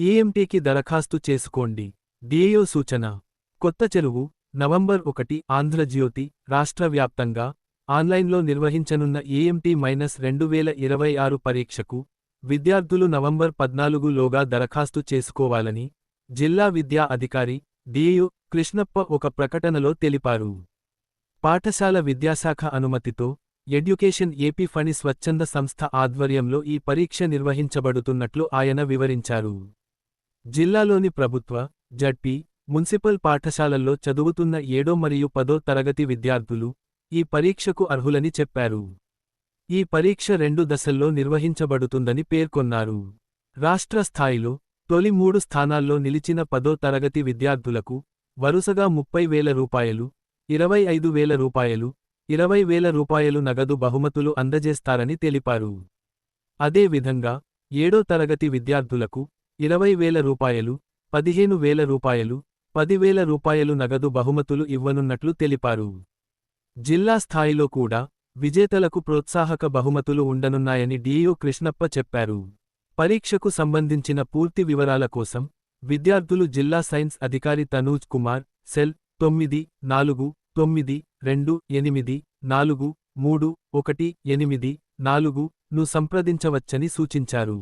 ఏఎంటీకి దరఖాస్తు చేసుకోండి. డిఏఓ సూచన. కొత్త చెరువు నవంబర్ ఒకటి ఆంధ్రజ్యోతి రాష్ట్ర వ్యాప్తంగా ఆన్లైన్లో నిర్వహించనున్న ఏఎంటీ మైనస్ రెండు వేల ఇరవై ఆరు పరీక్షకు విద్యార్థులు నవంబర్ పద్నాలుగు లోగా దరఖాస్తు చేసుకోవాలని జిల్లా విద్యా అధికారి డిఏయు కృష్ణప్ప ఒక ప్రకటనలో తెలిపారు. పాఠశాల విద్యాశాఖ అనుమతితో ఎడ్యుకేషన్ ఏపీ ఫణి స్వచ్ఛంద సంస్థ ఆధ్వర్యంలో ఈ పరీక్ష నిర్వహించబడుతున్నట్లు ఆయన వివరించారు. జిల్లాలోని ప్రభుత్వ జడ్పీ మున్సిపల్ పాఠశాలల్లో చదువుతున్న ఏడో మరియు పదో తరగతి విద్యార్థులు ఈ పరీక్షకు అర్హులని చెప్పారు. ఈ పరీక్ష రెండు దశల్లో నిర్వహించబడుతుందని పేర్కొన్నారు. రాష్ట్ర స్థాయిలో తొలి మూడు స్థానాల్లో నిలిచిన పదో తరగతి విద్యార్థులకు వరుసగా ముప్పై వేల రూపాయలు ఇరవై ఐదు వేల రూపాయలు ఇరవై వేల రూపాయలు నగదు బహుమతులు అందజేస్తారని తెలిపారు. అదేవిధంగా ఏడో తరగతి విద్యార్థులకు ఇరవై వేల రూపాయలు పదిహేను వేల రూపాయలు పదివేల రూపాయలు నగదు బహుమతులు ఇవ్వనున్నట్లు తెలిపారు. జిల్లా స్థాయిలో కూడా విజేతలకు ప్రోత్సాహక బహుమతులు ఉండనున్నాయని డిఇఓ కృష్ణప్ప చెప్పారు. పరీక్షకు సంబంధించిన పూర్తి వివరాల కోసం విద్యార్థులు జిల్లా సైన్స్ అధికారి తనూజ్ కుమార్ సెల్ తొమ్మిది నాలుగు తొమ్మిది రెండు ఎనిమిది నాలుగు మూడు ఒకటి ఎనిమిది నాలుగు ను సంప్రదించవచ్చని సూచించారు.